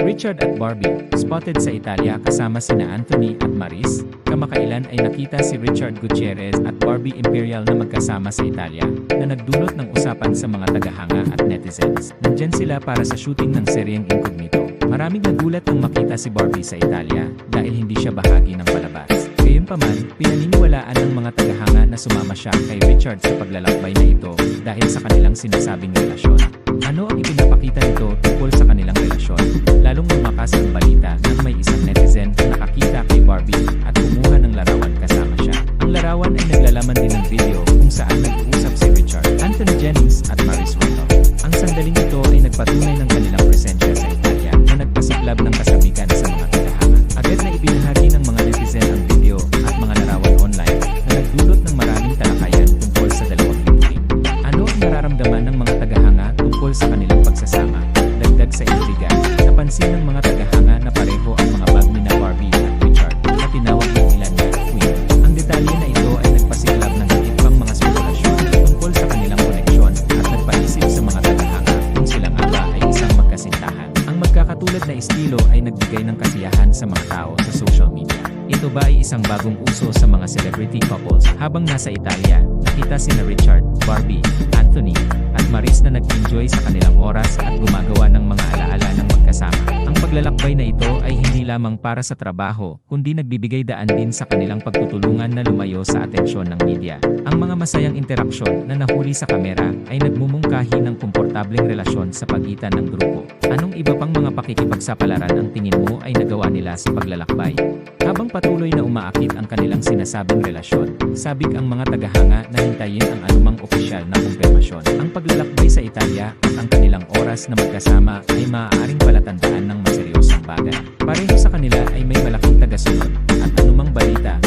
Richard at Barbie, spotted sa Italia kasama sina Anthony at Maris, kamakailan ay nakita si Richard Gutierrez at Barbie Imperial na magkasama sa Italia, na nagdulot ng usapan sa mga tagahanga at netizens. Nandyan sila para sa shooting ng seryeng Incognito. Maraming nagulat nang makita si Barbie sa Italia, dahil hindi siya bahagi ng palabas. Gayunpaman, pinaniniwalaan ng mga tagahanga na sumama siya kay Richard sa paglalakbay na ito dahil sa kanilang sinasabing relasyon. Ano ang ipinapakita nito tungkol sa ay naglalaman din ng video kung saan nag-uusap si Richard, Anthony Jennings at Maris Roto. Ang sandaling ito ay nagpatunay ng kanilang presensya sa Italia na nagpasiklab ng kasabikan Magkakatulad na estilo ay nagbigay ng kasiyahan sa mga tao sa social media. Ito ba ay isang bagong uso sa mga celebrity couples? Habang nasa Italia, nakita sina Richard, Barbie, Anthony, at Maris na nag-enjoy sa kanilang oras at gumagawa ng mga alaala ng magkasama. Ang paglalakbay na ito ay lamang para sa trabaho, kundi nagbibigay daan din sa kanilang pagtutulungan na lumayo sa atensyon ng media. Ang mga masayang interaksyon na nahuli sa kamera ay nagmumungkahi ng komportableng relasyon sa pagitan ng grupo. Anong iba pang mga pakikipagsapalaran ang tingin mo ay nagawa nila sa paglalakbay? Habang patuloy na umaakit ang kanilang sinasabing relasyon, sabik ang mga tagahanga na hintayin ang anumang opisyal na kumpirmasyon. Ang paglalakbay sa Italia at ang kanilang oras na magkasama ay maaaring palatandaan ng maseryosong pahayagan. Pareho sa kanila ay may malaking tagasunod at anumang balita